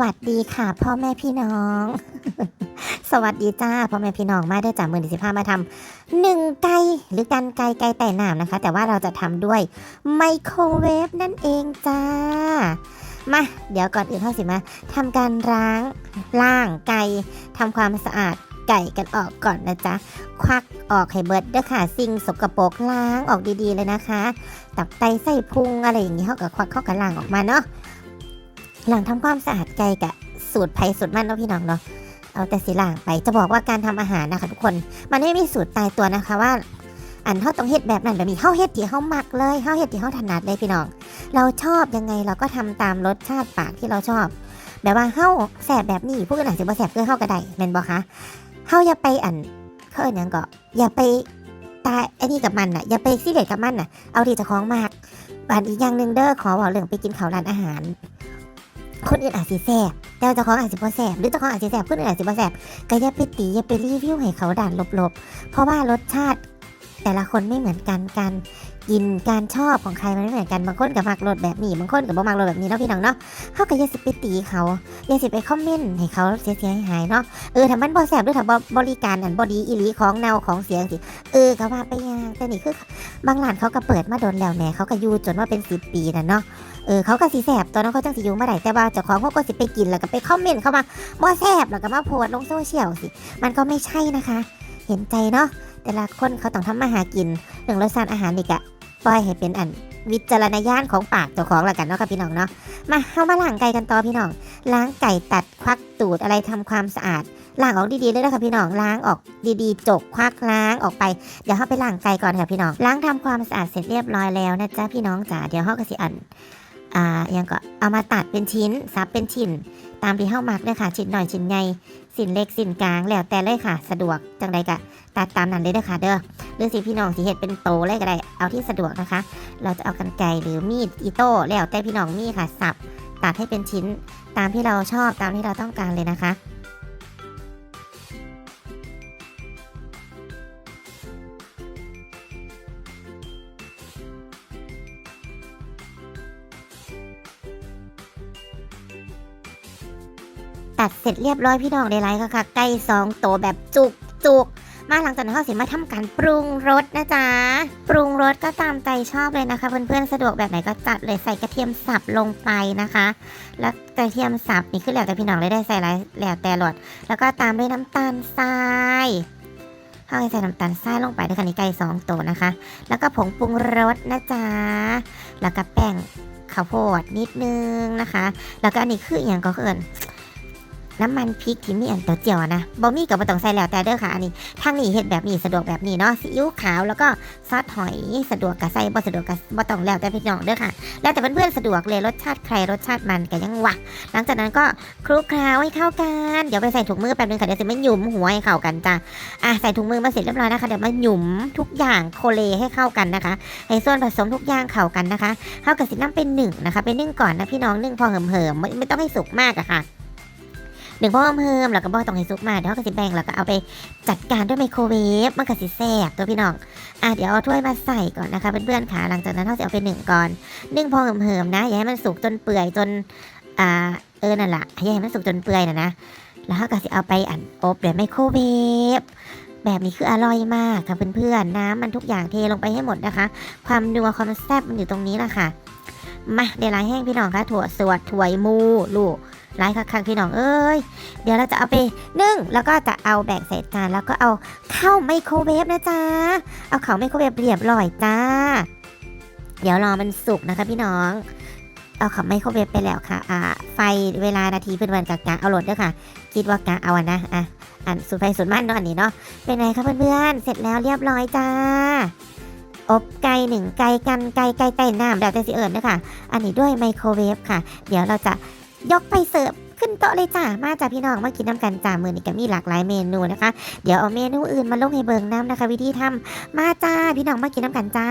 วัสดีค่ะ พ่อแม่พี่น้อง สวัสดีจ้าพ่อแม่พี่น้องมาได้จากมือดิสิพามาทำหนึ่งไก่หรือกันไก่ไก่แต่น้ำนะคะ แต่ว่าเราจะทำด้วยไมโครเวฟนั่นเองจ้า มาเดี๋ยวก่อนอื่นเข้าสิมาทำการล้างล่างไก่ทำความสะอาดไก่กันออกก่อนนะจ๊ะ ควักออกให้เบิดเด้อค่ะสิ่งสกปรกล้างออกดีๆเลยนะคะ ตับไตไส้พุงอะไรอย่างนี้เขาก็ควักเข้ากันล้างออกมาเนาะ หลังทำความสะอาดไก่กะสูตรไผ่สูตรมันเนาะพี่น้องเนาะเอาแต่สีล่างไปจะบอกว่าการทำอาหารนะคะทุกคน มันไม่มีสูตรตายตัวนะคะว่า อันเขาต้องเฮ็ดแบบนั้นแบบนี้เขาเฮ็ดที่เขามักเลยเขาเฮ็ดที่เขาถนัดเลยพี่น้อง เราชอบยังไงเราก็ทำตามรสชาติปากที่เราชอบ แบบว่าเฮาแสบแบบนี้ผู้อื่นอาจจะบ่แสบคือเฮาก็ได้แม่นบ่คะเฮาอย่าไปอันเขาเอิ้นหยังก็อย่าไปตายไอ้นี่กับมันน่ะอย่าไปซีเรียสกับมันน่ะเอาที่จะคล้องมากบานอีกอย่างหนึ่งเด้อขอบอกเรื่องไปกินข้าวร้านอาหาร คนอื่นอาจสิแสบแต่เจ้าของอาจสิบ่แสบหรือเจ้าของอาจสิแสบคนอื่นอาจสิบ่แสบก็อย่าไปตีอย่าไปรีวิวให้เขาด่านลบๆ เพราะว่ารสชาติแต่ละคนไม่เหมือนกันการกินการชอบของใครมันไม่เหมือนกันบางคนกับมักรสแบบนี้บางคนกับบ่มักรสแบบนี้เนาะพี่น้องเนาะเขาก็อย่าสิไปตีเขาอย่าสิไปคอมเมนต์ให้เขาเสียๆหายเนาะเออถ้ามันบ่แสบหรือถ้าบบริการอันบ่ดีอีหลีของเน่าของเสียสิเออก็ว่าไปย่างแต่นี่คือบางร้านเขาก็เปิดมาโดนแล้วแหน่เขาก็อยู่จนว่าเป็น10ปีน่ะเนาะ ออเขาก็สิแสบตอนนั้นเขาจังสิอยู่เมื่อไหร่แต่ว่าเจ้าของเขาก็สิไปกินแล้วก็ไปคอมเมนต์เข้ามาบ่แสบแล้วก็มาโพสลงโซเชียลสิ มันก็ไม่ใช่นะคะ เห็นใจเนาะแต่ละคนเขาต้องทำมาหากินเรื่องรสชาติอาหารนี่กะปล่อยให้เป็นอันวิจารณญาณของปากเจ้าของละกันเนาะค่ะพี่น้องเนาะมาเข้ามาล้างไก่กันต่อพี่น้องล้างไก่ตัดควักตูดอะไรทำความสะอาดล้างออกดีๆเลยนะคะพี่น้องล้างออกดีๆ จกควักล้างออกไปเดี๋ยวเข้าไปล้างไก่ก่อนค่ะพี่น้องล้างทำความสะอาดเสร็จเรียบร้อยแล้วนะจ๊ะพี่น้องจ๋าเดี๋ยวเข้าก็สิอัน อ่ายังก็เอามาตัดเป็นชิ้นซับเป็นชิ้น ตามที่เฮ้ามักเลยค่ะชิ้นหน่อยชิ้นใหญ่สิ้นเล็กสิ้นกลางแล้วแต่เลยค่ะ สะดวกจังใดก็ตัดตามนั้นเลยเด้อค่ะเด้อหรือสิพี่น้องสิเห็ดเป็นโตเลยก็ได้เอาที่สะดวกนะคะ เราจะเอากันไกรหรือมีดอิโต้แล้วแต่พี่น้องมีค่ะสับตัดให้เป็นชิ้นตามที่เราชอบตามที่เราต้องการเลยนะคะ ตัดเสร็จเรียบร้อยพี่น้องได้ไรค่ะค่ะไก่สองโตวแบบจุกจุกมาหลังจากนั้นเขาสิมาทำการปรุงรสนะจ๊ะ ปรุงรสก็ตามใจชอบเลยนะคะ เพื่อนๆสะดวกแบบไหนก็จัดเลยใส่กระเทียมสับลงไปนะคะ แล้วกระเทียมสับนี่คือแล้วแต่พี่น้องเลยได้ใส่ไรแล้วแต่หลอด แล้วก็ตามด้วยน้ำตาลทรายเข้าไปใส่น้ำตาลทรายลงไปด้วยค่ะนี่ไก่สองโตวนะคะ แล้วก็ผงปรุงรสนะจ๊ะ แล้วก็แป้งข้าวโพดนิดนึงนะคะ แล้วก็อันนี้คืออย่างก็คือ น้ำมันพริกที่มีอันต้าเจียวอะนะบ่มีกับบ่ต้องใส่แล้วแต่เด้อค่ะอันนี้ทางนี้เฮ็ดแบบนี้สะดวกแบบนี้เนาะซีอิ๊วขาวแล้วก็ซอสหอยสะดวกกับใส่บ่สะดวกกับบ่ต้องแล้วแต่พี่น้องเด้อค่ะ แล้วแต่เพื่อนๆสะดวกเลยรสชาติใครรสชาติมันก็ยังวะหลังจากนั้นก็คลุกเคล้าให้เข้ากันเดี๋ยวไปใส่ถุงมือแป๊บนึงค่ะเดี๋ยวจะไม่หยุมหัวให้เข้ากันจ้ะอะใส่ถุงมือมาเสร็จเรียบร้อยนะคะเดี๋ยวมาหยุมทุกอย่างโคเลให้เข้ากันนะคะให้ส่วนผสมทุกอย่างเข้ากันนะคะเข้ากับสิน้ำเป็นหนึ่งนะคะเป็นนึ่งก่อนนะพี่น้องนึ่งพอเหิมๆไม่ไม่ต้องให้สุกมากอะค่ะ หนึ่งพ่อเพิ่มแล้วก็บ่ต้องให้ซุกมาเดี๋ยวก็สิแบ่งแล้วก็เอาไปจัดการด้วยไมโครเวฟมันก็สิแซ่บตัวพี่น้องอะเดี๋ยวเอาถ้วยมาใส่ก่อนนะคะเพื่อนๆค่ะหลังจากนั้นเขาจะเอาไปหนึ่งก่อนนึ่งพอเหิมๆนะอย่าให้มันสุกจนเปื่อยจนอ่าเออนั่นแหละอย่าให้มันสุกจนเปื่อยนะนะแล้วก็สิเอาไปอันอบด้วยไมโครเวฟแบบนี้คืออร่อยมากค่ะเพื่อนๆน้ำมันทุกอย่างเทลงไปให้หมดนะคะ ความนัวความแซ่บมันอยู่ตรงนี้แหละค่ะมาเดี๋ยวลายแห้งพี่น้องค่ะถั่วสวดถั่วยมูลูก ไลค์คักๆพี่น้องเอ้ยเดี๋ยวเราจะเอาไปนึ่งแล้วก็จะเอาแบ่งใส่จานแล้วก็เอาเข้าไมโครเวฟนะจ๊ะเอาเข้าไมโครเวฟเรียบร้อยจ้า เดี๋ยวรอมันสุกนะคะพี่น้องเอาเข้าไมโครเวฟไปแล้วค่ะ อ่า ไฟเวลานาทีเป็นวันกะกะเอาโหลดด้วยค่ะ คิดว่ากะเอาอะนนะ อะ อันสุดไฟสุดมันเนาะอันนี้เนาะ เป็นไงคะเพื่อนๆ เสร็จแล้วเรียบร้อยจ้า อบไก่หนึ่งไก่กันไก่ไก่ไก่น้ำแบบแต่สิเอิญนะคะอันนี้ด้วยไมโครเวฟค่ะ เดี๋ยวเราจะ ยกไปเสิร์ฟขึ้นโต๊ะเลยจ้ามาจ้าพี่น้องมากินน้ำกันจ้ามือนี้ก็มีหลากหลายเมนูนะคะ เดี๋ยวเอาเมนูอื่นมาลงให้เบิงน้ำนะคะ วิธีทำมาจ้าพี่น้องมากินน้ำกันจ้า